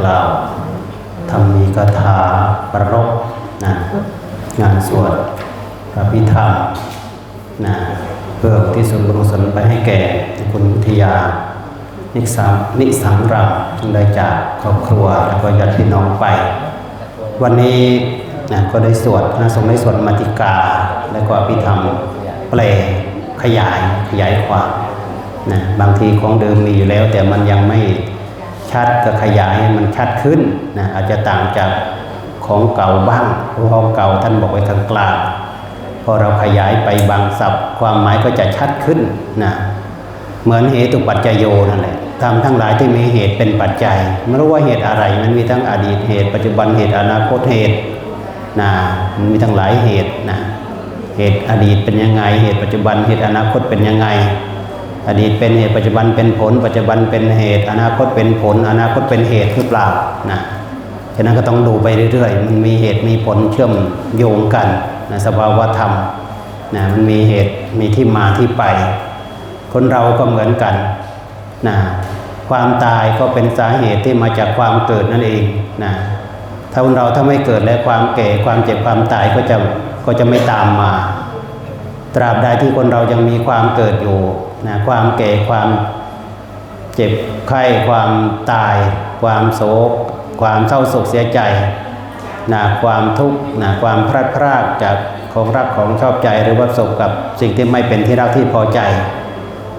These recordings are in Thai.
กล่าวทำมีคาถาประรบนะงานสวดพระพิธรรมนะเพื่อที่ส่วนบุญกุศลไปให้แก่คุณวิทยา นิสังนิสังรำจึงได้จากครอบครัวแล้วก็ญาติพี่น้องไป วันนี้นะก็ได้สวดคณะสงได้สวดมาติกา และก็อภิธรรมแปลขยายขยายความนะบางทีของเดิมมีอยู่แล้วแต่มันยังไม่ ชัดก็ขยายให้มันชัดขึ้นนะอาจจะต่างจากของเก่าบ้างเพราะของเก่าท่านบอกไว้กลางกลางพอเราขยายไปบางศัพท์ ความหมายก็จะชัดขึ้นนะเหมือนเหตุปัจจโยนั่นแหละทำทั้งหลายที่มีเหตุเป็นปัจจัย ไม่รู้ว่าเหตุอะไร มันมีทั้งอดีตเหตุ ปัจจุบันเหตุอนาคตเหตุนะมันมีทั้งหลายเหตุนะเหตุอดีตเป็นยังไง เหตุปัจจุบันเหตุอนาคตเป็นยังไง อดีตเป็นเหตุปัจจุบันเป็นผล ปัจจุบันเป็นเหตุ อนาคตเป็นผล อนาคตเป็นเหตุหรือเปล่านะฉะนั้นก็ต้องดูไปเรื่อยๆ มันมีเหตุมีผลเชื่อมโยงกันนะสภาวะธรรมนะมันมีเหตุมีที่มาที่ไป คนเราก็เหมือนกันนะความตายก็เป็นสาเหตุที่มาจากความเกิดนั่นเองนะถ้าคนเราถ้าไม่เกิดและความแก่ความเจ็บความตายก็จะก็จะไม่ตามมา ตราบใดที่คนเรายังมีความเกิดอยู่นะความแก่ความเจ็บไข้ความตาย ความโศก ความเศร้าโศกเสียใจนะความทุกข์นะความพลาดพลาดจากของรักของชอบใจหรือว่าประสบกับสิ่งที่ไม่เป็นที่รักที่พอใจ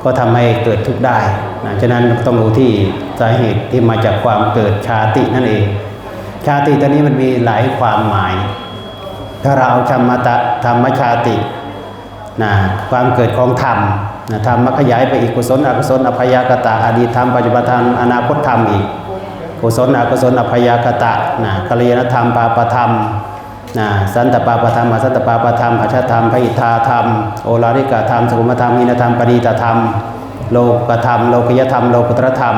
ก็ทำให้เกิดทุกข์ได้นะฉะนั้นต้องรู้ที่สาเหตุที่มาจากความเกิดชาตินั่นเอง ชาติตัวนี้มันมีหลายความหมาย ถ้าเราเอาธรรมตะธรรมชาติ นะความเกิดของธรรมนะธรรมมาขยายไปอีกกุศลอกุศลอภยากตะอดีตธรรมปัจจุบันธรรมอนาคตธรรมอีกกุศลอกุศลอภยากตะนะกัลยาณธรรมปาปธรรมนะสันตปาปธรรมอสันตปาปธรรมอัชธรรมพิธาธรรม โอลาริกธรรมสุขุมธรรมอินธรรมปณีตธรรม โลกธรรม โลกิยธรรม โลกุตรธรรม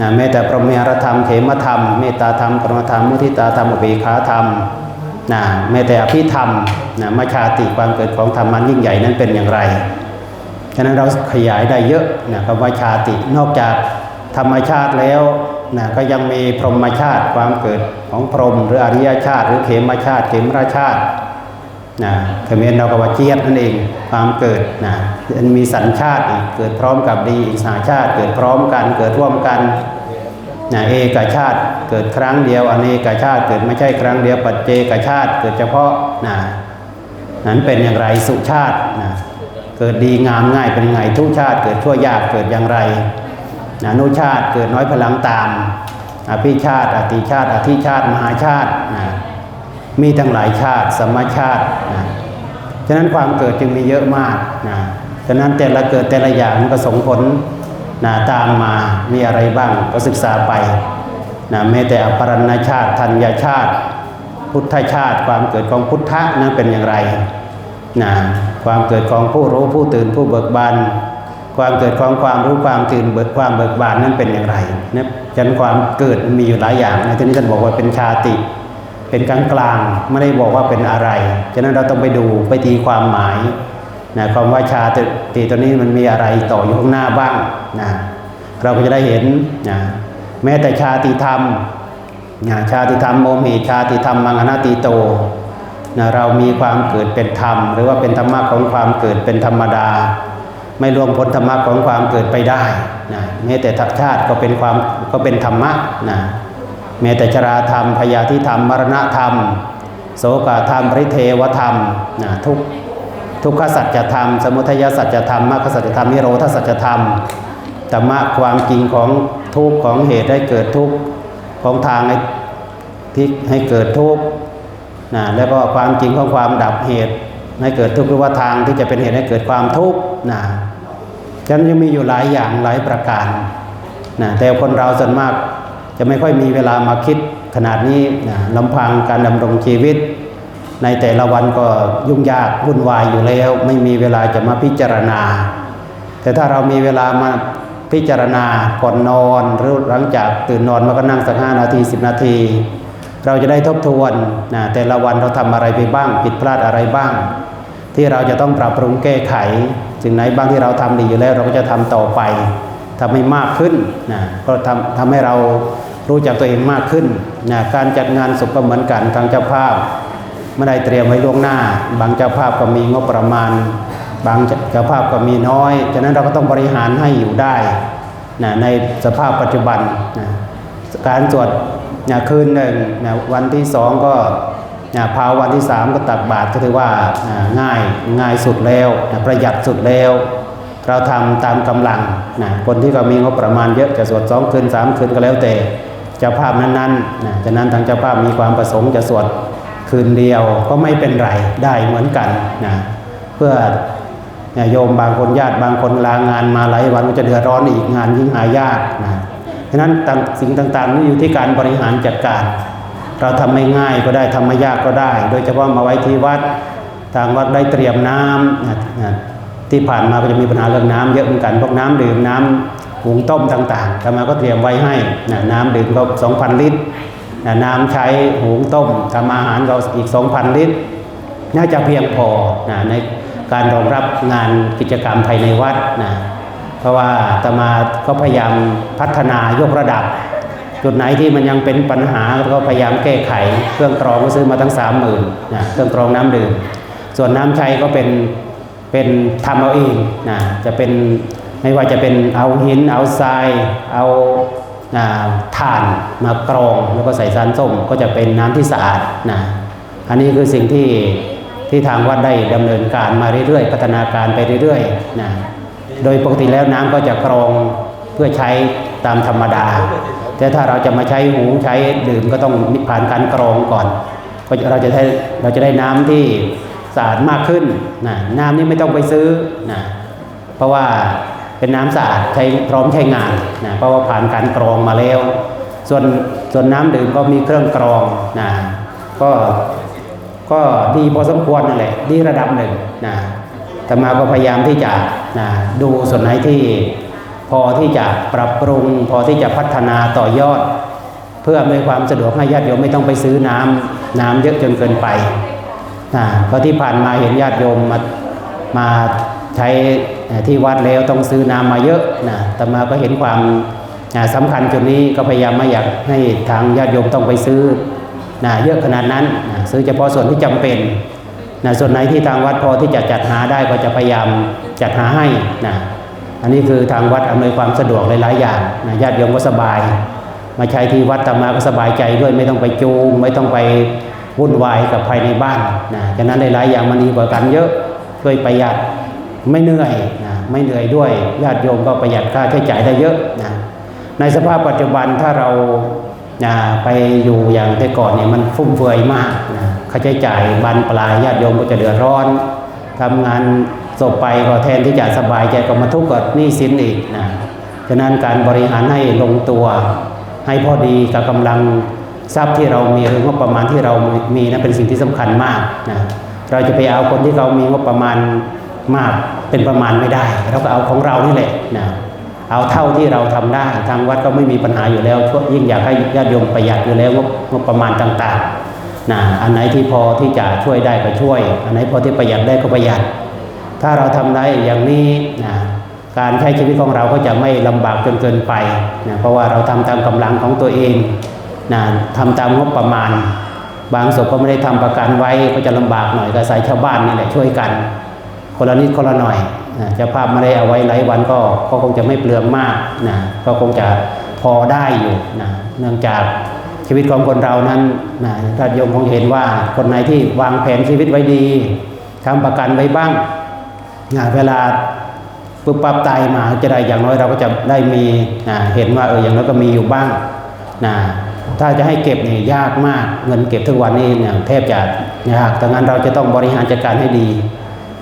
นะแม้แต่พรหมยรธรรมเขมธรรม เมตตาธรรมกรุณธรรมมุทิตาธรรมอุเบกขาธรรม นะแม้แต่อภิธรรมนะมชาติความเกิดของธรรมันยิ่งใหญ่นั้นเป็นอย่างไร ฉะนั้นเราขยายได้เยอะนะคำว่าชาตินอกจากธรรมชาติแล้วนะก็ยังมีพรหมชาติความเกิดของพรหมหรืออริยชาติ หรือเขมชาติเขมราชาตินะเขมรเราก็ว่าเจียดนั่นเองความเกิดนะมันมีสัญชาติเกิดพร้อมกับดีอีกสาชาติ เกิดพร้อมกันเกิดร่วมกัน นะเอกชาติเกิดครั้งเดียวอเนกชาติเกิดไม่ใช่ครั้งเดียวปัจเจกชาติเกิดเฉพาะนะนั้นเป็นอย่างไรสุชาตินะเกิดดีงามง่ายเป็นไงทุชาติเกิดชั่วยากเกิดอย่างไรนะนุชาติเกิดน้อยพลังตามอภิชาติอติชาติอธิชาติมหาชาตินะมีทั้งหลายชาติสมมาชาตินะฉะนั้นความเกิดจึงมีเยอะมากนะฉะนั้นแต่ละเกิดแต่ละอย่างมันก็ส่งผล นะตามมามีอะไรบ้างก็ศึกษาไปนะแม้แต่อปรณชาติธัญญาชาติ พุทธชาติ ความเกิดของพุทธะนั้นเป็นอย่างไรนะความเกิดของผู้รู้ผู้ตื่นผู้เบิกบานความเกิดของความรู้ความตื่นเบิกความเบิกบานนั้นเป็นอย่างไรนะฉันความเกิดมีอยู่หลายอย่างในที่นี้ท่านบอกว่าเป็นชาติ เป็นกลางกลางไม่ได้บอกว่าเป็นอะไรฉะนั้นเราต้องไปดูไปตีความหมาย นะความว่าชาติตัวนี้มันมีอะไรต่ออยู่ข้างหน้าบ้างนะเราก็จะได้เห็นนะแม้แต่ชาติธรรมนะชาติธรรมโมหิชาติธรรมมังคณติโตนะเรามีความเกิดเป็นธรรม หรือว่าเป็นธรรมะของความเกิดเป็นธรรมดา ไม่รวมพ้นธรรมะของความเกิดไปได้นะแม้แต่ทักชาติก็เป็นความก็เป็นธรรมะนะแม้แต่ชราธรรมพยาธิธรรมมรณะธรรม โสกธรรมปริเทวธรรมนะทุก ทุกขสัจธรรม สมุทัยสัจธรรมมรรคสัจธรรมนิโรธสัจธรรมธรรมะความจริงของทุกของเหตุให้เกิดทุกของทางให้ที่ให้เกิดทุกนะแล้วก็ความจริงของความดับเหตุให้เกิดทุกข์หรือว่าทางที่จะเป็นเหตุให้เกิดความทุกข์นะฉะนั้นยังมีอยู่หลายอย่างหลายประการนะแต่คนเราส่วนมากจะไม่ค่อยมีเวลามาคิดขนาดนี้นะลำพังการดำรงชีวิต ในแต่ละวันก็ยุ่งยากวุ่นวายอยู่แล้ว ไม่มีเวลาจะมาพิจารณา แต่ถ้าเรามีเวลามาพิจารณาก่อนนอนหรือหลังจากตื่นนอนมาก็นั่งสักห้านาทีสิบนาที เราจะได้ทบทวนนะแต่ละวันเราทำอะไรไปบ้าง ผิดพลาดอะไรบ้าง ที่เราจะต้องปรับปรุงแก้ไขสิ่งไหนบ้างที่เราทำดีอยู่แล้ว เราก็จะทำต่อไปทำให้มากขึ้นนะก็ทำทำให้เรารู้จักตัวเองมากขึ้นนะการจัดงานศพก็เหมือนกันทางเจ้าภาพ ไม่ได้เตรียมไว้ล่วงหน้า บางเจ้าภาพก็มีงบประมาณ บางเจ้าภาพก็มีน้อยฉะนั้นเราก็ต้องบริหารให้อยู่ได้นะในสภาพปัจจุบันนะการสวดนะคืนหนึ่งนะวันที่สองก็นะพาวันที่สามก็ตักบาตรก็ถือว่านะง่ายง่ายสุดแล้วนะประหยัดสุดแล้ว เราทำตามกำลังนะคนที่ก็มีงบประมาณเยอะจะสวดสองคืนสามคืนก็แล้วแต่เจ้าภาพนั้นๆนะฉะนั้นทางเจ้าภาพมีความประสงค์จะสวด คืนเดียวก็ไม่เป็นไรได้เหมือนกันนะเพื่อโยมบางคนญาติบางคนลางานมาหลายวันก็จะเดือดร้อนอีกงานยิ่งหายากนะฉะนั้นสิ่งต่างๆนี่อยู่ที่การบริหารจัดการ เราทำไม่ง่ายก็ได้ทำไม่ยากก็ได้ โดยเฉพาะมาไว้ที่วัดทางวัดได้เตรียมน้ำนะนะที่ผ่านมาก็จะมีปัญหาเรื่องน้ำเยอะเหมือนกันพวกน้ำดื่มน้ำหุงต้มต่างๆทำมาก็เตรียมไว้ให้นะน้ำดื่มก็2,000ลิตร น้ำใช้หุงต้มทำอาหารก็อีก 2,000 ลิตร น่าจะเพียงพอนะในการรองรับงานกิจกรรมภายในวัดนะเพราะว่าตมาก็พยายามพัฒนายกระดับ จุดไหนที่มันยังเป็นปัญหาก็พยายามแก้ไข เครื่องกรองก็ซื้อมาตั้งสามหมื่นนะเครื่องกรองน้ำดื่มส่วนน้ำใช้ก็เป็นเป็นทำเอาเองนะจะเป็นไม่ว่าจะเป็นเอาหินเอาทรายเอา ถ่านมากรองแล้วก็ใส่สารส้มก็จะเป็นน้ำที่สะอาดนะอันนี้คือสิ่งที่ที่ทางวัดได้ดำเนินการมาเรื่อยๆ พัฒนาการไปเรื่อยๆนะโดยปกติแล้วน้ำก็จะกรองเพื่อใช้ตามธรรมดา แต่ถ้าเราจะมาใช้หุงใช้ดื่มก็ต้องผ่านการกรองก่อนก็เราจะได้เราจะได้น้ำที่สะอาดมากขึ้นนะน้ำนี่ไม่ต้องไปซื้อนะเพราะว่า เป็นน้ำสะอาดใช้พร้อมใช้งานนะเพราะว่าผ่านการกรองมาแล้ว ส่วนส่วนน้ำดื่มก็มีเครื่องกรองนะก็ก็ดีพอสมควรนั่นแหละดีระดับหนึ่งนะแต่มาก็พยายามที่จะนะดูส่วนไหนที่พอที่จะปรับปรุง พอที่จะพัฒนาต่อยอด เพื่ออำนความสะดวกให้ญาติโยมไม่ต้องไปซื้อน้ำน้ำเยอะจนเกินไปนะเพราะที่ผ่านมาเห็นญาติโยมมามา ใช้ที่วัดแล้วต้องซื้อน้ำมาเยอะนะแต่มาก็เห็นความสำคัญจุดนี้ก็พยายามไม่อยากให้ทางญาติโยมต้องไปซื้อนะเยอะขนาดนั้นนะซื้อเฉพาะส่วนที่จำเป็นนะส่วนไหนที่ทางวัดพอที่จะจัดหาได้ก็จะพยายามจัดหาให้นะอันนี้คือทางวัดอำนวยความสะดวกหลายๆอย่างนะญาติโยมก็สบาย มาใช้ที่วัดตามาก็สบายใจด้วยไม่ต้องไปจูง ไม่ต้องไปวุ่นวายกับภายในบ้านนะฉะนั้นหลายๆอย่างมันดีกว่ากันเยอะช่วยประหยัด ไม่เหนื่อยนะไม่เหนื่อยด้วยญาติโยมก็ประหยัดค่าใช้จ่ายได้เยอะนะในสภาพปัจจุบันถ้าเรานะไปอยู่อย่างแต่ก่อนเนี่ยมันฟุ่มเฟือยมากนะค่าใช้จ่ายบานปลายญาติโยมก็จะเดือดร้อนทำงานศพไปก็แทนที่จะสบายใจก็มาทุกข์กับหนี้สินอีกนะฉะนั้นการบริหารให้ลงตัวให้พอดีกับกำลังทรัพย์ที่เรามีหรืองบประมาณที่เรามีนะเป็นสิ่งที่สำคัญมากนะเราจะไปเอาคนที่เขามีงบประมาณ มากเป็นประมาณไม่ได้ เราก็เอาของเรานี่แหละนะเอาเท่าที่เราทำได้ทางวัดก็ไม่มีปัญหาอยู่แล้วช่วยยิ่งอยากให้ญาติโยมประหยัดอยู่แล้วงบประมาณต่างๆนะอันไหนที่พอที่จะช่วยได้ก็ช่วย อันไหนพอที่ประหยัดได้ก็ประหยัด ถ้าเราทำได้อย่างนี้นะการใช้ชีวิตของเราก็จะไม่ลำบากจนเกินไปนะเพราะว่าเราทำตามกำลังของตัวเองนะทำตามงบประมาณ บางศพก็ไม่ได้ทำประกันไว้ก็จะลำบากหน่อยก็ใส่ชาวบ้านนี่แหละช่วยกัน คนละนิดคนละหน่อยนะจ้าภาพม่ได้เอาไว้หลายวันก็ก็คงจะไม่เปลืองมากนะก็คงจะพอได้อยู่นะเนื่องจากชีวิตของคนเรานั้นนะญาติโยมคงเห็นว่าคนไหนที่วางแผนชีวิตไว้ดีทำประกันไว้บ้างนะเวลาปุ๊บปั๊บตายมาจะได้อย่างน้อยเราก็จะได้มีนะเห็นว่าเอออย่างน้อยก็มีอยู่บ้างนะถ้าจะให้เก็บนี่ยากมากเงินเก็บทุกวันนี้เนี่ยแทบจะยากดังนั้นเราจะต้องบริหารจัดการให้ดี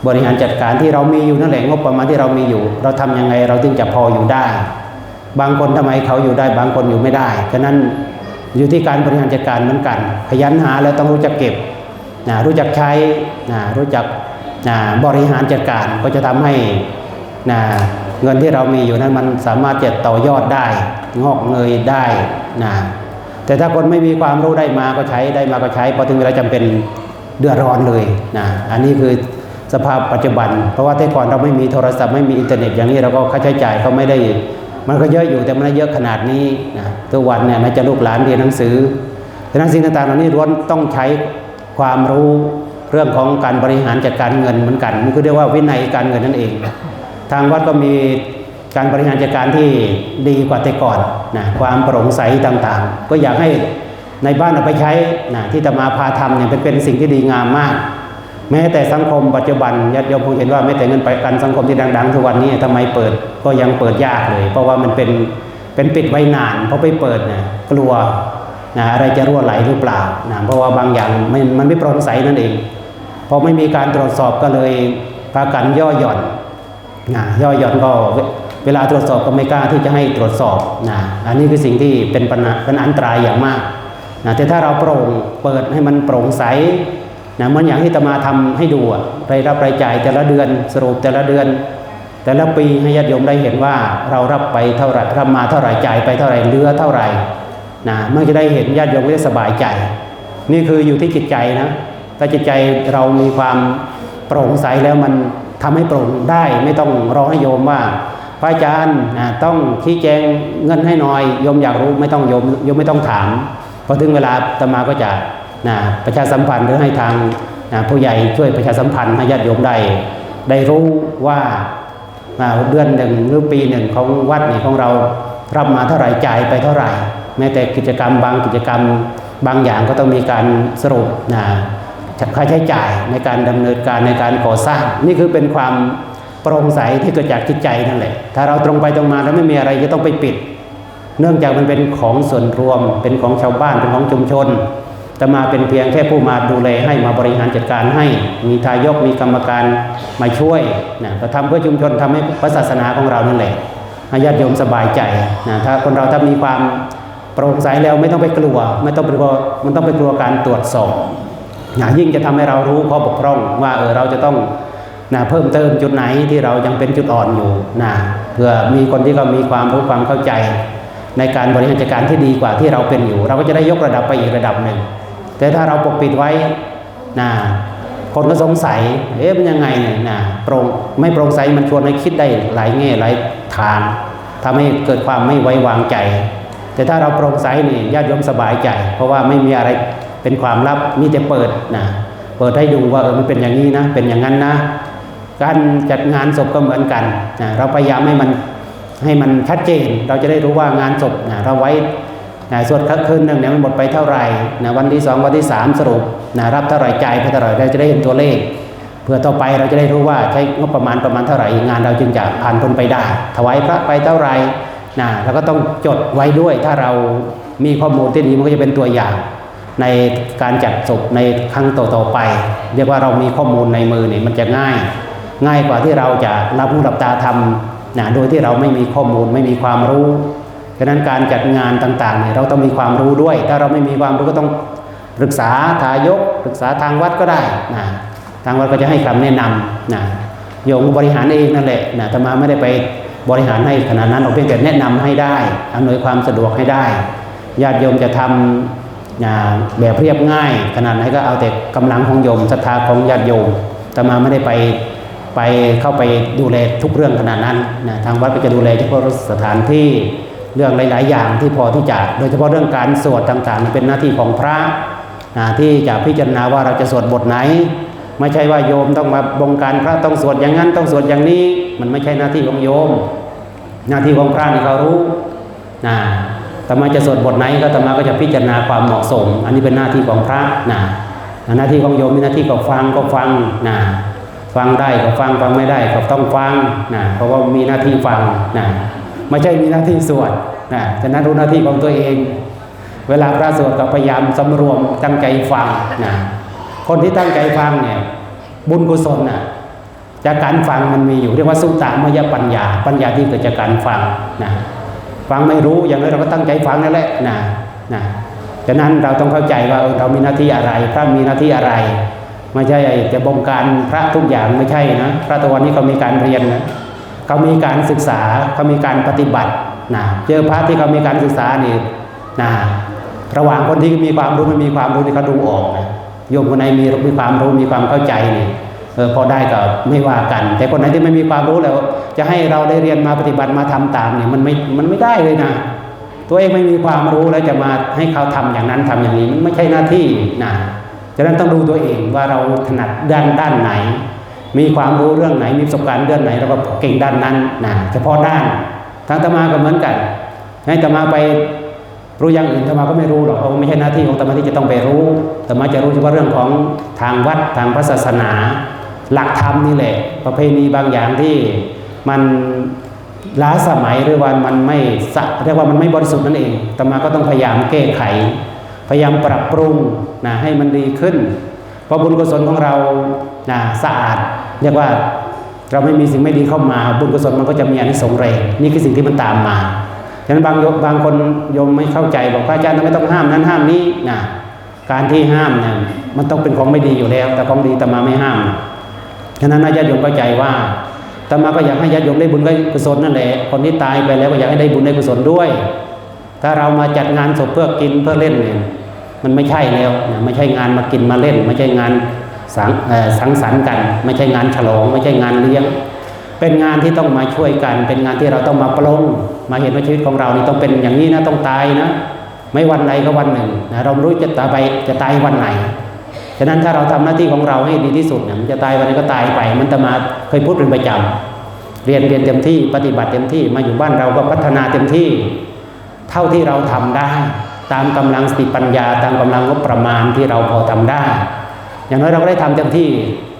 บริหารจัดการที่เรามีอยู่นั่นแหละงบประมาณที่เรามีอยู่ เราทำยังไงเราถึงจะพออยู่ได้ บางคนทำไมเขาอยู่ได้บางคนอยู่ไม่ได้ฉะนั้นอยู่ที่การบริหารจัดการเหมือนกัน ขยันหาแล้วต้องรู้จักเก็บนะรู้จักใช้นะรู้จักนะบริหารจัดการก็จะทำให้นะเงินที่เรามีอยู่นั้นมันสามารถจะต่อยอดได้ งอกเงยได้นะแต่ถ้าคนไม่มีความรู้ได้มาก็ใช้ได้มาก็ใช้พอถึงเวลาจำเป็นเดือดร้อนเลยนะอันนี้คือ สภาพปัจจุบัน เพราะว่าแต่ก่อนเราไม่มีโทรศัพท์ไม่มีอินเทอร์เน็ตอย่างนี้เราก็ค่าใช้จ่ายก็ไม่ได้ มันก็เยอะอยู่แต่มันไม่เยอะขนาดนี้นะทุกวันเนี่ยแม้จะลูกหลานเรียนหนังสือดังนั้นสิ่งต่างๆเหล่านี้ล้วนต้องใช้ความรู้เรื่องของการบริหารจัดการเงินเหมือนกันมันก็เรียกว่าวินัยการเงินนั่นเอง ทางวัดก็มีการบริหารจัดการที่ดีกว่าแต่ก่อนนะความโปร่งใสต่างๆ ก็อยากให้ในบ้านเอาไปใช้นะที่ตมาพาทำเนี่ยเป็นเป็นสิ่งที่ดีงามมาก แม้แต่สังคมปัจจุบันญาติโยมคงเห็นว่าแม้แต่เงินประกันสังคมที่ดังๆทุกวันนี้ทำไมเปิดก็ยังเปิดยากเลย เพราะว่ามันเป็นเป็นปิดไว้นานเพราะไปเปิดเนี่ยกลัวนะอะไรจะรั่วไหลหรือเปล่านะเพราะว่าบางอย่างมันมันไม่โปร่งใสนั่นเองพอไม่มีการตรวจสอบก็เลยพากันย่อหย่อนนะย่อหย่อนก็เวลาตรวจสอบก็ไม่กล้าที่จะให้ตรวจสอบนะอันนี้คือสิ่งที่เป็นปัญหาเป็นอันตรายอย่างมากนะแต่ถ้าเราโปร่งเปิดให้มันโปร่งใส นะเหมือนอย่างที่ตมาทำให้ดูอะรายรับรายจ่ายแต่ละเดือนสรุปแต่ละเดือน แต่ละปีให้ญาติโยมได้เห็นว่าเรารับไปเท่าไหร่รับมาเท่าไหร่จ่ายไปเท่าไหร่เหลือเท่าไหร่นะเมื่อจะได้เห็นญาติโยมก็จะสบายใจ นี่คืออยู่ที่จิตใจนะถ้าจิตใจเรามีความโปร่งใสแล้วมันทำให้โปร่งได้ไม่ต้องรอให้โยมว่าพระอาจารย์นะต้องชี้แจงเงินให้หน่อยโยมอยากรู้ไม่ต้องโยมโยมไม่ต้องถามพอถึงเวลาตมาก็จะ นะประชาสัมพันธ์หรือให้ทางนะผู้ใหญ่ช่วยประชาสัมพันธ์ให้ญาติโยมได้ได้รู้ว่าเดือนหนึ่งหรือปีหนึ่งของวัดนี่ของเรารับมาเท่าไหร่จ่ายไปเท่าไหร่ แม้แต่กิจกรรมบางกิจกรรมบางอย่างก็ต้องมีการสรุปนะค่าใช้จ่ายในการดำเนินการในการก่อสร้าง นี่คือเป็นความโปร่งใสที่เกิดจากจิตใจนั่นแหละ ถ้าเราตรงไปตรงมาแล้วไม่มีอะไรจะต้องไปปิด เนื่องจากมันเป็นของส่วนรวมเป็นของชาวบ้านเป็นของชุมชน ต่มาเป็นเพียงแค่ผู้มาดูแลให้มาบริหารจัดการให้ มีทายกมีกรรมการมาช่วยนะก็ทำเพื่อชุมชนทำให้พระศาสนาของเรานั่นแหละให้ญาติโยมสบายใจนะถ้าคนเราถ้ามีความโปร่งใสแล้วไม่ต้องไปกลัว ไม่ต้องไปกลัวมันต้องไปกลัวการตรวจสอบนะยิ่งจะทำให้เรารู้ข้อบกพร่องว่าเออเราจะต้องนะเพิ่มเติมจุดไหนที่เรายังเป็นจุดอ่อนอยู่นะเพื่อมีคนที่เขามีความรู้ความเข้าใจ ในการบริหารจัดการที่ดีกว่าที่เราเป็นอยู่ เราก็จะได้ยกระดับไปอีกระดับหนึ่ง แต่ถ้าเราปกปิดไว้นะคนก็สงสัย เอ๊ะมันยังไงเนี่ยนะโปร่งไม่โปร่งใสมันชวนให้คิดได้หลายแง่หลายทางทำให้เกิดความไม่ไว้วางใจ แต่ถ้าเราโปร่งใสนี่ญาติโยมสบายใจ เพราะว่าไม่มีอะไรเป็นความลับมีแต่เปิดนะเปิดให้ดูว่าเออมันเป็นอย่างนี้นะ เป็นอย่างนั้นนะ การจัดงานศพก็เหมือนกันนะเราพยายามให้มันให้มันชัดเจน เราจะได้รู้ว่างานศพนะเราไว้ นะสวดคืนหนึ่งเนี่ยมันหมดไปเท่าไหร่นะวันที่สองวันที่สามสรุปนะรับเท่าไหร่จ่ายไปเท่าไหร่เราจะได้เห็นตัวเลข เพื่อต่อไปเราจะได้รู้ว่าใช้งบประมาณประมาณเท่าไหร่งานเราจึงจะผ่านพ้นไปได้ ถวายพระไปเท่าไหร่นะเราก็ต้องจดไว้ด้วย ถ้าเรามีข้อมูลที่ดีมันก็จะเป็นตัวอย่างในการจัดศพในครั้งต่อๆไป เรียกว่าเรามีข้อมูลในมือเนี่ยมันจะง่าย ง่ายกว่าที่เราจะรับหูรับตาทำนะโดยที่เราไม่มีข้อมูลไม่มีความรู้ ฉะนั้นการจัดงานต่างๆเนี่ยเราต้องมีความรู้ด้วย ถ้าเราไม่มีความรู้ก็ต้องปรึกษาทายกปรึกษาทางวัดก็ได้นะทางวัดก็จะให้คำแนะนำนะโยมบริหารเองนั่นแหละนะแต่มาไม่ได้ไปบริหารให้ขนาดนั้นเราเพียงแต่แนะนำให้ได้อำนวยความสะดวกให้ได้ญาติโยมจะทำนะแบบเรียบง่ายขนาดไหนก็เอาแต่กำลังของโยมศรัทธาของญาติโยมแต่มาไม่ได้ไปไปเข้าไปดูแลทุกเรื่องขนาดนั้นนะทางวัดก็จะดูแลเฉพาะสถานที่ เรื่องหลาย ๆ อย่างที่พอที่จะโดยเฉพาะเรื่องการสวดต่างๆ เป็นหน้าที่ของพระนะที่จะพิจารณาว่าเราจะสวดบทไหน ไม่ใช่ว่าโยมต้องมาบงการพระต้องสวดอย่างนั้นต้องสวดอย่างนี้ มันไม่ใช่หน้าที่ของโยม หน้าที่ของพระนี่เขารู้นะแต่มาจะสวดบทไหนก็ธรรมาก็จะพิจารณาความเหมาะสม อันนี้เป็นหน้าที่ของพระนะหน้าที่ของโยมมีหน้าที่ก็ฟังก็ฟังนะฟังได้ก็ฟังฟังไม่ได้ก็ต้องฟังนะเพราะว่ามีหน้าที่ฟังนะ ไม่ใช่มีหน้าที่สวดนะฉะนั้นรู้หน้าที่ของตัวเอง เวลาพระสวดก็พยายามสำรวมตั้งใจฟังนะคนที่ตั้งใจฟังเนี่ยบุญกุศลน่ะจากการฟังมันมีอยู่เรียกว่าสุตตามยปัญญา ปัญญาที่เกิดจากการฟังนะฟังไม่รู้อย่างไรเราก็ตั้งใจฟังนั่นแหละนะนะฉะนั้นเราต้องเข้าใจว่าเออเรามีหน้าที่อะไรพระมีหน้าที่อะไร ไม่ใช่จะบงการพระทุกอย่างไม่ใช่นะพระตะวันนี้เขามีการเรียนนะ เขามีการศึกษาเขามีการปฏิบัตินะเจอพระที่เขามีการศึกษานี่นะระหว่างคนที่มีความรู้ไม่มีความรู้นี่เขาดูออกนะโยมคนไหนมีมีความรู้มีความเข้าใจนี่เออพอได้ก็ไม่ว่ากัน แต่คนไหนที่ไม่มีความรู้แล้ว จะให้เราได้เรียนมาปฏิบัติมาทำตามเนี่ยมันไม่มันไม่ได้เลยนะ ตัวเองไม่มีความรู้แล้วจะมาให้เขาทำอย่างนั้นทำอย่างนี้มันไม่ใช่หน้าที่นะฉะนั้นต้องดูตัวเองว่าเราถนัดด้านด้านไหน มีความรู้เรื่องไหนมีประสบการณ์เรื่องไหนเราก็เก่งด้านนั้นนะเฉพาะด้านทางตมาก็เหมือนกันให้ตมาไปรู้อย่างอื่นตมาก็ไม่รู้หรอกเพราะไม่ใช่หน้าที่ของตมาที่จะต้องไปรู้ตมาจะรู้เฉพาะเรื่องของทางวัดทางพระศาสนา หลักธรรมนี่แหละ ประเพณีบางอย่างที่มันล้าสมัยหรือว่ามันไม่สะเรียกว่ามันไม่บริสุทธิ์นั่นเองตมาก็ต้องพยายามแก้ไข พยายามปรับปรุงนะให้มันดีขึ้นเพราะบุญกุศลของเรานะสะอาด เรียกว่าเราไม่มีสิ่งไม่ดีเข้ามา บุญกุศลมันก็จะมีอนิสงส์แรงนี่คือสิ่งที่มันตามมาฉะนั้นบางบางคนโยมไม่เข้าใจบอกพระอาจารย์ทำไมต้องห้ามนั้นห้ามนี้นะการที่ห้ามเนี่ยมันต้องเป็นของไม่ดีอยู่แล้ว แต่ของดีแต่มาไม่ห้ามฉะนั้นญาติโยมเข้าใจว่าแต่มาก็อยากให้ญาติโยมได้บุญได้กุศลนั่นแหละคนที่ตายไปแล้วก็อยากให้ได้บุญได้กุศลด้วย ถ้าเรามาจัดงานศพเพื่อกินเพื่อเล่นเนี่ยมันไม่ใช่แล้ว ไม่ใช่งานมากินมาเล่น ไม่ใช่งาน สังสังสรรค์กัน ไม่ใช่งานฉลองไม่ใช่งานเลี้ยง เป็นงานที่ต้องมาช่วยกัน เป็นงานที่เราต้องมาปลงมาเห็นว่าชีวิตของเรานี่ต้องเป็นอย่างนี้นะต้องตายนะ ไม่วันใดก็วันหนึ่งนะเรารู้จะตายไปจะตายวันไหนฉะนั้นถ้าเราทำหน้าที่ของเราให้ดีที่สุดเนี่ยมันจะตายวันไหนก็ตายไป มันจะมาเคยพูดเป็นประจำเรียนเรียนเต็มที่ปฏิบัติเต็มที่มาอยู่บ้านเราก็พัฒนาเต็มที่ เท่าที่เราทำได้ ตามกำลังสติปัญญา ตามกำลังงบประมาณที่เราพอทำได้ อย่างน้อยเราก็ได้ทำเต็มที่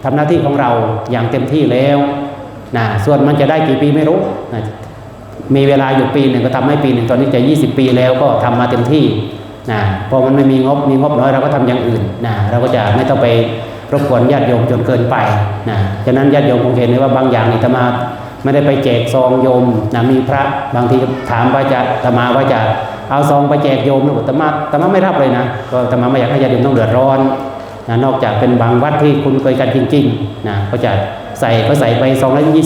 ทำหน้าที่ของเราอย่างเต็มที่แล้วนะส่วนมันจะได้กี่ปีไม่รู้นะมีเวลาอยู่ปีหนึ่งก็ทำให้ปีหนึ่งตอนนี้จะ 20 ปีแล้วก็ทำมาเต็มที่นะพอมันไม่มีงบมีงบน้อยเราก็ทำอย่างอื่นนะเราก็จะไม่ต้องไปรบกวนญาติโยมจนเกินไปนะฉะนั้นญาติโยมคงเห็นเลยว่าบางอย่างนี่ธรรมาไม่ได้ไปแจกซองโยมนะมีพระบางทีถามว่าจะธรรมาว่าจะเอาซองไปแจกโยมหรือว่าธรรมาธรรมาไม่รับเลยนะก็ธรรมาไม่อยากให้ญาติโยมต้องเดือดร้อน นะนอกจากเป็นบางวัดที่คุ้นเคยกันจริงๆนะก็จะใส่ก็ใส่ไป 2 2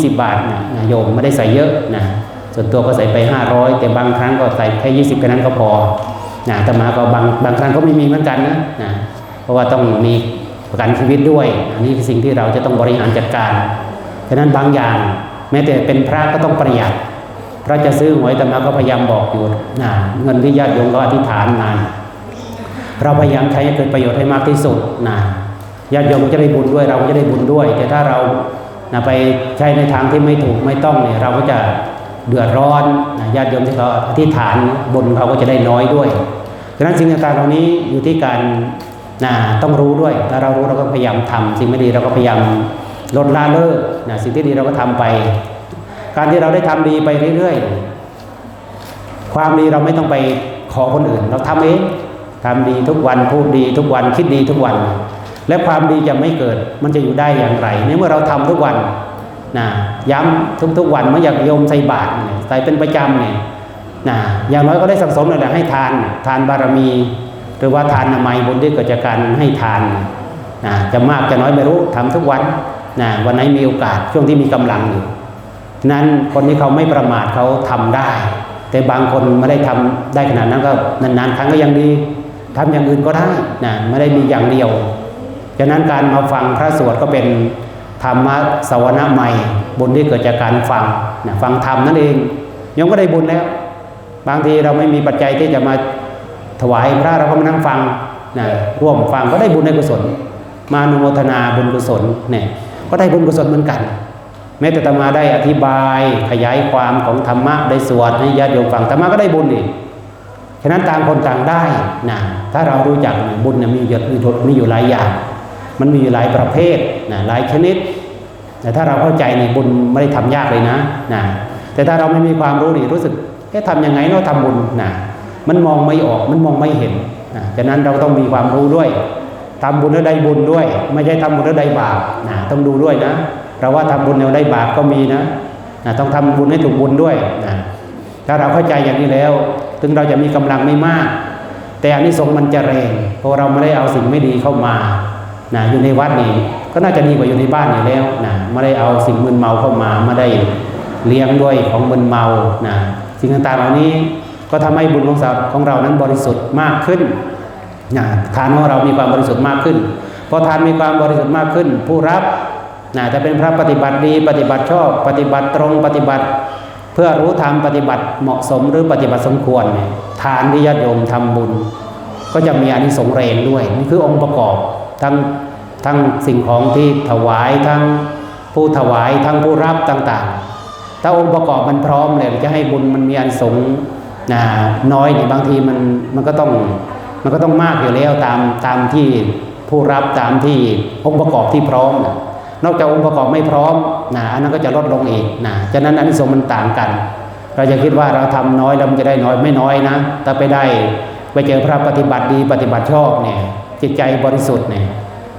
0 บาทนะนะโยมไม่ได้ใส่เยอะนะส่วนตัวก็ใส่ไป 500 แต่บางครั้งก็ใส่แค่20แค่นั้นก็พอนะแต่มาก็บางบางครั้งก็ไม่มีเหมือนกันนะนะเพราะว่าต้องมีประกันชีวิตด้วยอันนี้คือสิ่งที่เราจะต้องบริหารจัดการฉะนั้นบางอย่างแม้แต่เป็นพระก็ต้องประหยัดพระจะซื้อหวยแต่มาก็พยายามบอกอยู่นะเงินที่ญาติโยมก็อธิษฐานมา เราพยายามใช้ให้เกิดประโยชน์ให้มากที่สุดนะญาติโยมก็จะได้บุญด้วย เราก็จะได้บุญด้วย แต่ถ้าเรานะไปใช้ในทางที่ไม่ถูกไม่ต้องเนี่ยเราก็จะเดือดร้อนนะญาติโยมที่เขาอธิษฐานบุญเขาก็จะได้น้อยด้วยดังนั้นสิ่งต่างๆเหล่านี้อยู่ที่การนะต้องรู้ด้วย ถ้าเรารู้เราก็พยายามทำสิ่งไม่ดีเราก็พยายามลดละเลิกนะสิ่งที่ดีเราก็ทำไป การที่เราได้ทำดีไปเรื่อยๆ ความดีเราไม่ต้องไปขอคนอื่น เราทำเอง ทำดีทุกวันพูดดีทุกวันคิดดีทุกวัน และความดีจะไม่เกิด มันจะอยู่ได้อย่างไรในเมื่อเราทำทุกวันนะย้ำทุกๆวันเมื่ออยากโยมใส่บาตรใส่เป็นประจำเนี่ยนะอย่างน้อยก็ได้สังสมเลยแหละให้ทานทานบารมี หรือว่าทานนามัยบุญที่เกิดจากการให้ทานนะจะมากจะน้อยไม่รู้ทำทุกวันนะวันไหนมีโอกาสช่วงที่มีกำลังอยู่นั้นคนที่เขาไม่ประมาทเขาทำได้ แต่บางคนไม่ได้ทำได้ขนาดนั้นก็นานๆครั้งก็ยังดี ทำอย่างอื่นก็ได้นะไม่ได้มีอย่างเดียวฉะนั้นการมาฟังพระสวดก็เป็นธรรมะสวนาใหม่บุญที่เกิดจากการฟังนะฟังธรรมนั่นเองโยมก็ได้บุญแล้ว บางทีเราไม่มีปัจจัยที่จะมาถวายพระเราก็มานั่งฟังนะร่วมฟังก็ได้บุญในกุศล มานุโมทนาบุญกุศลเนี่ยก็ได้บุญกุศลเหมือนกันแม้แต่ตมาได้อธิบายขยายความของธรรมะได้สวดให้ญาติโยมฟังธรรมะก็ได้บุญอีก ฉะนั้นต่างคนต่างได้นะถ้าเรารู้จักเนี่ยบุญมีเยอะมีมีอยู่หลายอย่าง มันมีอยู่หลายประเภทนะหลายชนิดแต่ถ้าเราเข้าใจเนี่บุญไม่ได้ทำยากเลยนะนะแต่ถ้าเราไม่มีความรู้นี่รู้สึกแค่ทำยังไงเนาะทำบุญนะมันมองไม่ออกมันมองไม่เห็นนะฉะนั้นเราต้องมีความรู้ด้วยทำบุญแล้วได้บุญด้วย ไม่ใช่ทำบุญแล้วได้บาปนะต้องดูด้วยนะเราว่าทำบุญแล้วได้บาปก็มีนะนะต้องทำบุญให้ถูกบุญด้วยนะถ้าเราเข้าใจอย่างนี้แล้ว ถึงเราจะมีกำลังไม่มาก แต่อันนี้สงมันจะแรงเพราะเราไม่ได้เอาสิ่งไม่ดีเข้ามานะอยู่ในวัดนี้ก็น่าจะดีกว่าอยู่ในบ้านอยู่แล้วนะไม่ได้เอาสิ่งมึนเมาเข้ามาไม่ได้เลี้ยงด้วยของมึนเมานะสิ่งต่างๆเหล่านี้ก็ทำให้บุญของเราของเรานั้นบริสุทธิ์มากขึ้นนะทานของเรามีความบริสุทธิ์มากขึ้นพอทานมีความบริสุทธิ์มากขึ้น ผู้รับนะจะเป็นพระปฏิบัติดี ปฏิบัติชอบ ปฏิบัติตรงปฏิบัติ เพื่อรู้ธรรมปฏิบัติเหมาะสมหรือปฏิบัติสมควรเนี่ยทานที่ญาติโยมทำบุญ ก็จะมีอานิสงส์แรงด้วยนี่คือองค์ประกอบทั้งทั้งสิ่งของที่ถวายทั้งผู้ถวายทั้งผู้รับต่างๆ ถ้าองค์ประกอบมันพร้อมเลยจะให้บุญมันมีอานิสงส์นะน้อยเนี่ยบางทีมันมันก็ต้องมันก็ต้องมากอยู่แล้วตามตามที่ผู้รับตามที่องค์ประกอบที่พร้อม นอกจากองค์ประกอบไม่พร้อม นะอันนั้นก็จะลดลงอีกนะฉะนั้นอานิสงส์มันต่างกัน เราจะคิดว่าเราทำน้อยแล้วมันจะได้น้อยไม่น้อยนะถ้าไปได้ไปเจอพระปฏิบัติดีปฏิบัติชอบเนี่ยจิตใจบริสุทธิ์เนี่ย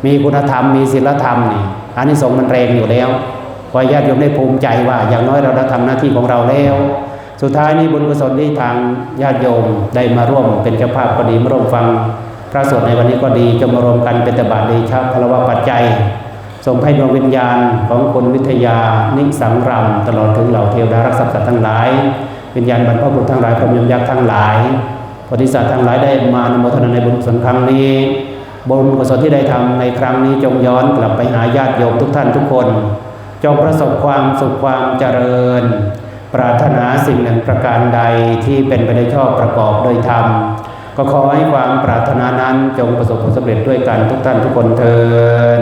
มีคุณธรรมมีศีลธรรมเนี่ยอานิสงส์มันแรงอยู่แล้วขอญาติโยมได้ภูมิใจว่าอย่างน้อยเราได้ทำหน้าที่ของเราแล้ว สุดท้ายนี้บุญกุศลที่ทางญาติโยมได้มาร่วมเป็นเจ้าภาพก็ดีมาร่วมฟังพระสวดในวันนี้ก็ดีจะมารวมกันเป็นตบาทเดชะพลวะปัจจัย ส่งให้ดวงวิญญาณของคนวิทยา นิสังรำตลอดถึงเหล่าเทวดารักษาสัตว์ทั้งหลาย วิญญาณบรรพบุรุษทั้งหลายพรหมยมยักษ์ทั้งหลายบริษัททั้งหลายได้มาอนุโมทนาในบุญกุศลครั้งนี้บุญกุศลที่ได้ทำในครั้งนี้จงย้อนกลับไปหาญาติโยมทุกท่านทุกคน จงประสบความสุขความเจริญ ปรารถนาสิ่งหนึ่งประการใดที่เป็นไปในชอบประกอบโดยธรรมก็ขอให้ความปรารถนานั้นจงประสบผลสำเร็จด้วยกันทุกท่านทุกคนเทิน